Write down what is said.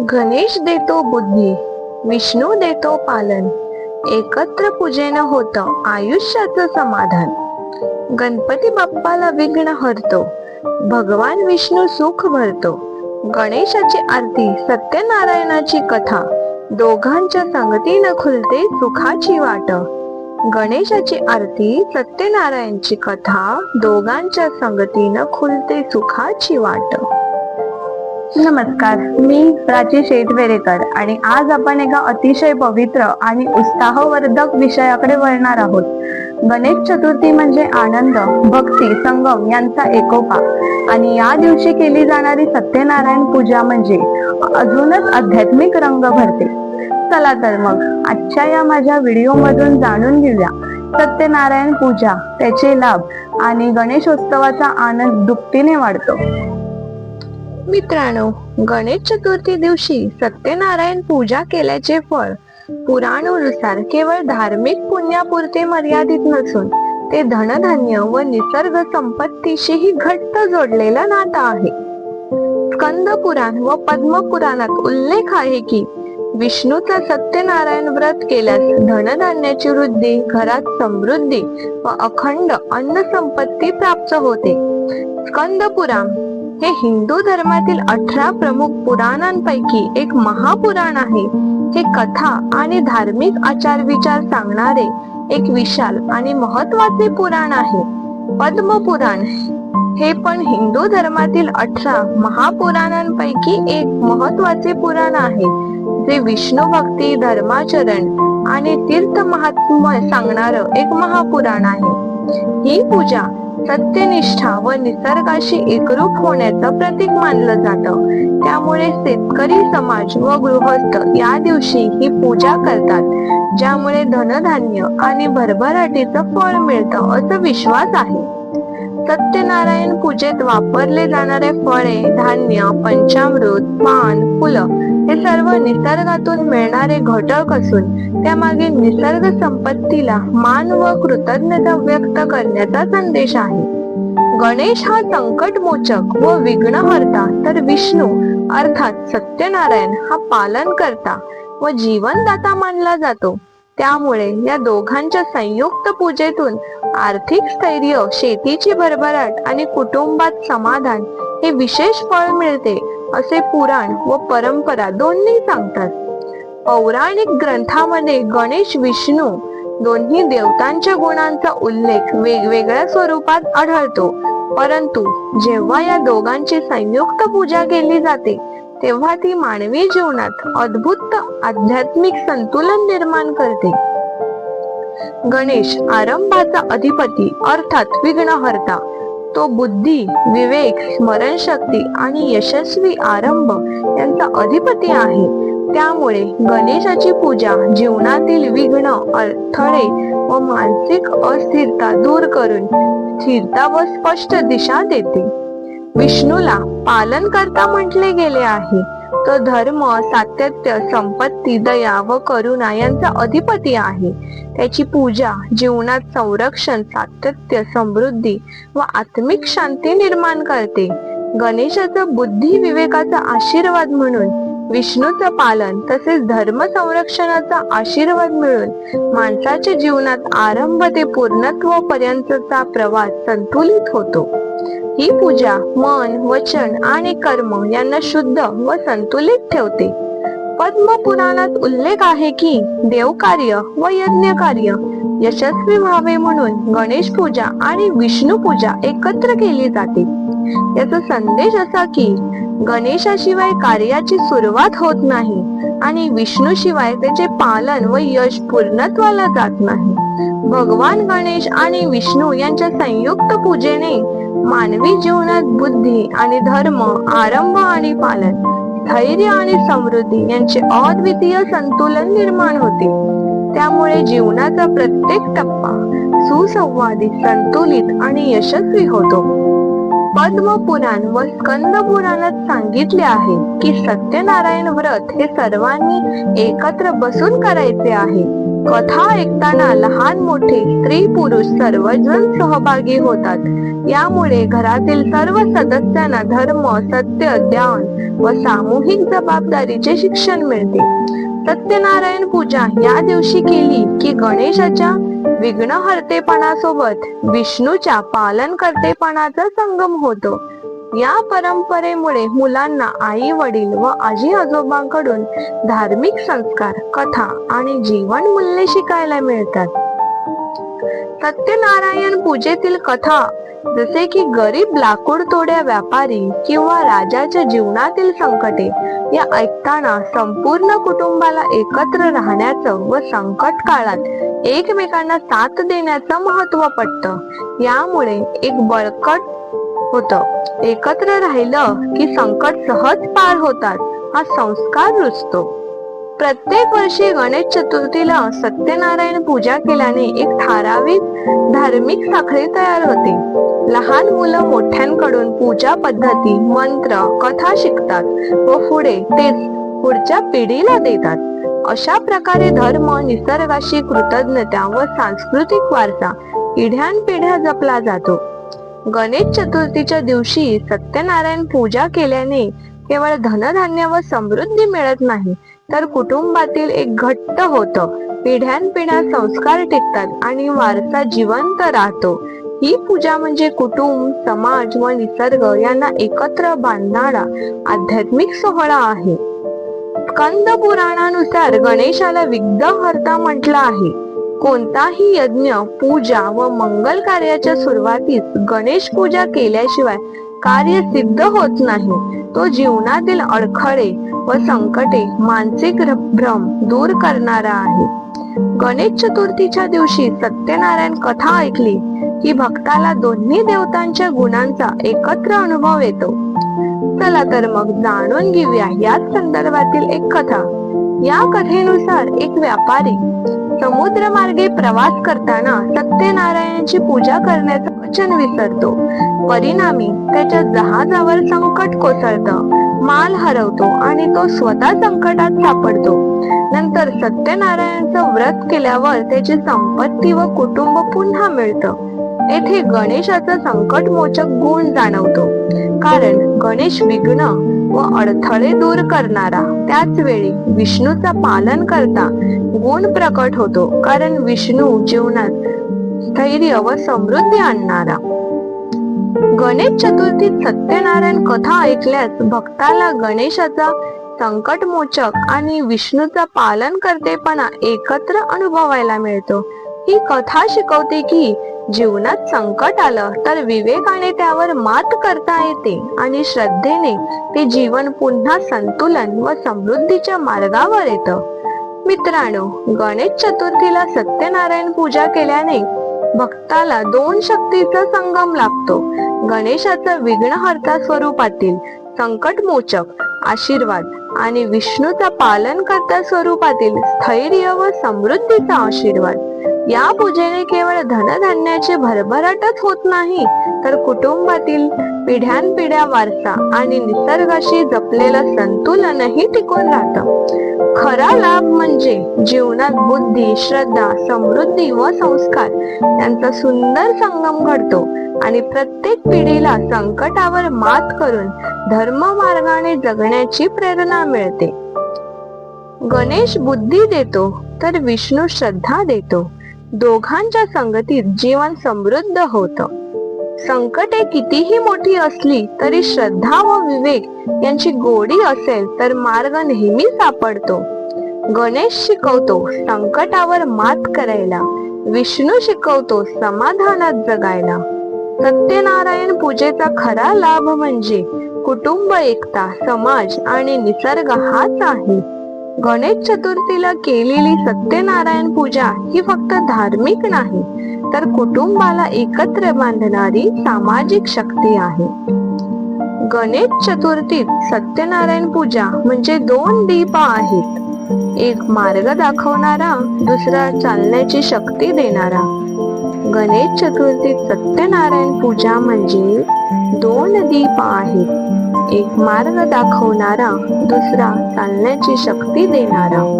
गणेश देतो बुद्धी विष्णू देतो पालन एकत्र पूजेनं होतं आयुष्याचं समाधान. गणपती बाप्पाला विघ्न हरतो भगवान विष्णू सुख भरतो. गणेशाची आरती सत्यनारायणाची कथा दोघांच्या संगतीनं खुलते सुखाची वाट. गणेशाची आरती सत्यनारायणची कथा दोघांच्या संगतीनं खुलते सुखाची वाट. नमस्कार मी प्राची शेटवेरेकर आणि आज आपण एका अतिशय पवित्र आणि उत्साहवर्धक विषयाकडे वळणार आहोत. गणेश चतुर्थी म्हणजे आनंद भक्ती संगम यांचा एकोपा. आणि या दिवशी केली जाणारी सत्यनारायण पूजा म्हणजे अजूनच आध्यात्मिक रंग भरते. चला तर मग आजच्या या माझ्या व्हिडिओ मधून जाणून घेऊया. सत्यनारायण पूजा त्याचे लाभ आणि गणेशोत्सवाचा आनंद दुपटीने वाढतो. मित्रांनो गणेश चतुर्थी दिवशी सत्यनारायण पूजा केल्याचे फळ पुराणानुसार केवळ धार्मिक पुण्यापुरते मर्यादित नसून ते धनधान्य व निसर्ग संपत्तीशीही घट्ट जोडलेलं नातं आहे. स्कंद पुराण व पद्म पुराणात उल्लेख आहे की विष्णूचा सत्यनारायण व्रत केल्यास धनधान्याची वृद्धी घरात समृद्धी व अखंड अन्न संपत्ती प्राप्त होते. स्कंद पुराण हे हिंदू धर्मातील अठरा प्रमुख पुराणांपैकी एक महापुराण आहे. हे कथा आणि धार्मिक आचार विचार सांगणारे एक विशाल आणि महत्त्वाचे पुराण आहे. पद्म पुराण हे पण हिंदू धर्मातील अठरा महापुराणांपैकी एक महत्त्वाचे पुराण आहे. जे विष्णू भक्ती धर्माचरण आणि तीर्थ महात्म सांगणार एक महापुराण आहे. ही पूजा सत्यनिष्ठा व निसर्गाशी एकरूप होण्याचं प्रतीक मानलं जातं. त्यामुळे शेतकरी समाज व गृहस्थ या दिवशी ही पूजा करतात ज्यामुळे धनधान्य आणि भरभराटीचं फळ मिळतं असं विश्वास आहे. सत्यनारायण पूजेत वापरले जाणारे फळे धान्य पंचामृत पान फुलं हे सर्व निसर्गातून मिळणारे घटक असून त्यामागे निसर्ग संपत्तीला मान व कृतज्ञता व्यक्त करण्याचा संदेश आहे. गणेश हा संकट मोचक व विघ्नहर्ता तर विष्णू अर्थात सत्यनारायण हा पालन करता व जीवनदाता मानला जातो. त्यामुळे या दोघांच्या संयुक्त पूजेतून आर्थिक स्थैर्य शेतीची भरभराट आणि कुटुंबात समाधान हे विशेष फळ मिळते असे पुराण व परंपरा दोन्ही सांगतात. पौराणिक ग्रंथामध्ये गणेश विष्णू दोन्ही देवतांच्या गुणांचा उल्लेख वेगवेगळ्या स्वरूपात आढळतो. परंतु जेव्हा या दोघांची संयुक्त पूजा केली जाते तेव्हा ती मानवी जीवनात अद्भुत आध्यात्मिक संतुलन निर्माण करते. गणेश आरंभाचा अधिपती अर्थात विघ्नहर्ता. तो बुद्धी विवेक स्मरणशक्ती आणि यशस्वी आरंभ यांचा अधिपती आहे. त्यामुळे गणेशाची पूजा जीवनातील विघ्न अडथळे व मानसिक अस्थिरता दूर करून स्थिरता व स्पष्ट दिशा देते. विष्णूला पालन करता म्हटले गेले आहे. तो धर्म सातत्य संपत्ती दया व करुणा यांचा अधिपती आहे. त्याची पूजा जीवनात संरक्षण सातत्य समृद्धी व आत्मिक शांती निर्माण करते. गणेशाचं बुद्धी विवेकाचा आशीर्वाद म्हणून विष्णूचं पालन तसेच धर्म संरक्षणाचा आशीर्वाद मिळून माणसाच्या जीवनात आरंभ ते पूर्णत्व पर्यंतचा प्रवास संतुलित होतो. ही पूजा मन वचन आणि कर्म यांना शुद्ध व संतुलित ठेवते. पद्म पुराणात उल्लेख आहे की देवकार्य व यज्ञ कार्य यशस्वी व्हावे म्हणून गणेश पूजा आणि विष्णू पूजा एकत्र केली जाते. याचा संदेश असा की गणेशाशिवाय कार्याची सुरुवात होत नाही आणि विष्णू शिवाय त्याचे पालन व यश पूर्णत्वाला जात नाही. भगवान गणेश आणि विष्णू यांच्या संयुक्त पूजेने मानवी जीवनात बुद्धी आणि धर्म आरंभ आणि पालन धैर्य आणि समृद्धी यांचे अद्वितीय संतुलन निर्माण होते. त्यामुळे जीवनाचा प्रत्येक टप्पा सुसंवादित संतुलित आणि यशस्वी होतो. पद्म पुराण व स्कंद पुराणात सांगितले आहे की सत्यनारायण व्रत हे सर्वांनी एकत्र बसून करायचे आहे. कथा ऐकताना लहान मोठे स्त्री पुरुष सर्वजण सहभागी होतात. यामुळे घरातील सर्व सदस्यांना धर्म सत्य ज्ञान व सामूहिक जबाबदारीचे शिक्षण मिळते. सत्यनारायण पूजा या दिवशी केली की गणेशाच्या विघ्नहर्तेपणासोबत विष्णूच्या पालन करतेपणाचा संगम होतो. या परंपरेमुळे मुलांना आई वडील व आजी आजोबांकडून धार्मिक संस्कार कथा आणि जीवन मूल्ये शिकायला मिळतात. सत्यनारायण पूजेतील कथा जसे की गरीब लाकूड तोड्या व्यापारी किंवा राजाच्या जीवनातील संकटे या ऐकताना संपूर्ण कुटुंबाला एकत्र राहण्याचं व संकट काळात एकमेकांना साथ देण्याचं महत्त्व पटतं. यामुळे एक बळकट होतं. एकत्र राहिलं की संकट सहज पार होतात हा संस्कार रुजतो. प्रत्येक वर्षी गणेश चतुर्थीला सत्यनारायण पूजा केल्याने एक ठराविक धार्मिक साखळी तयार होते. लहान मुलं मोठ्यांकडून पूजा पद्धती मंत्र कथा शिकतात व पुढे तेच पुढच्या पिढीला देतात. अशा प्रकारे धर्म निसर्गाशी कृतज्ञता व सांस्कृतिक वारसा पिढ्यानपिढ्या जपला जातो. गणेश चतुर्थीच्या दिवशी सत्यनारायण पूजा केल्याने केवळ धनधान्य व समृद्धी मिळत नाही तर कुटुंबातील एक घट्ट होतं. पिढ्यानपिढ्या संस्कार टिकतात आणि वारसा जिवंत राहतो. ही पूजा म्हणजे कुटुंब समाज व निसर्ग यांना एकत्र बांधणारा आध्यात्मिक सोहळा आहे. स्कंद पुराणानुसार गणेशाला विघ्नहर्ता म्हटलं आहे. कोणताही यज्ञ पूजा व मंगल कार्याच्या सुरुवातीस गणेश पूजा केल्याशिवाय कार्य सिद्ध होत नाही. तो जीवनातील अडखळे व संकटे मानसिक भ्रम दूर करणारा आहे. गणेश चतुर्थीच्या दिवशी सत्यनारायण कथा ऐकली की भक्ताला दोन्ही देवतांच्या गुणांचा एकत्र अनुभव येतो. चला तर मग जाणून घेऊया याच संदर्भातील एक कथा. या कथेनुसार एक व्यापारी समुद्र मार्गे प्रवास करताना सत्यनारायणाची पूजा करण्याचं वचन विसरतो. परिणामी त्याच्या जहाजावर संकट कोसळतं माल हरवतो आणि तो स्वतः संकटात सापडतो. नंतर सत्यनारायणाचं व्रत केल्यावर त्याची संपत्ती व कुटुंब पुन्हा मिळतं. येथे गणेशाचा संकटमोचक गुण जाणवतो. कारण गणेश विघ्न व अडथळे दूर करणारा त्याच वेळी विष्णूचा पालन करता गुण प्रकट होतो. कारण विष्णू जीवनात स्थैर्य व समृद्धी आणणारा. गणेश चतुर्थीत सत्यनारायण कथा ऐकल्यास भक्ताला गणेशाचा संकटमोचक आणि विष्णूचा पालन करतेपणा एकत्र अनुभवायला मिळतो. ही कथा शिकवते की जीवनात संकट आलं तर विवेकाने त्यावर मात करता येते आणि श्रद्धेने ते जीवन पुन्हा संतुलन व समृद्धीच्या मार्गावर येतं. मित्रांनो गणेश चतुर्थीला सत्यनारायण पूजा केल्याने भक्ताला दोन शक्तीचा संगम लाभतो. गणेशाचा विघ्नहर्ता स्वरूपातील संकट मोचक आशीर्वाद आणि विष्णूचा पालन करता स्वरूपातील स्थैर्य व समृद्धीचा आशीर्वाद. या पूजेने केवळ धनधान्याची भरभराटच होत नाही तर कुटुंबातील पिढ्यानपिढ्या वारसा आणि निसर्गाशी जपलेलं संतुलनही टिकून राहतं. खरा लाभ म्हणजे जीवनात बुद्धी श्रद्धा समृद्धी व संस्कार. यांचा सुंदर संगम घडतो आणि प्रत्येक पिढीला संकटावर मात करून धर्म मार्गाने जगण्याची प्रेरणा मिळते. गणेश बुद्धी देतो तर विष्णू श्रद्धा देतो. दोघांच्या संगतीत जीवन समृद्ध होतं. संकटे कितीही मोठी असली तरी श्रद्धा व विवेक यांची गोडी असेल तर मार्ग नेहमी सापडतो. गणेश शिकवतो संकटावर मात करायला. विष्णू शिकवतो समाधानात जगायला. सत्यनारायण पूजेचा खरा लाभ म्हणजे कुटुंब एकता समाज आणि निसर्ग हाच आहे. गणेश चतुर्थीला केलेली सत्यनारायण पूजा ही फक्त धार्मिक नाही तर कुटुंबाला एकत्र बांधणारी सामाजिक शक्ती आहे. गणेश चतुर्थीत सत्यनारायण पूजा म्हणजे दोन दीप आहेत. एक मार्ग दाखवणारा दुसरा चालण्याची शक्ती देणारा. गणेश चतुर्थीत सत्यनारायण पूजा म्हणजे दोन दीप आहेत. एक मार्ग दाखवणारा दुसरा चालण्याची शक्ती देणारा.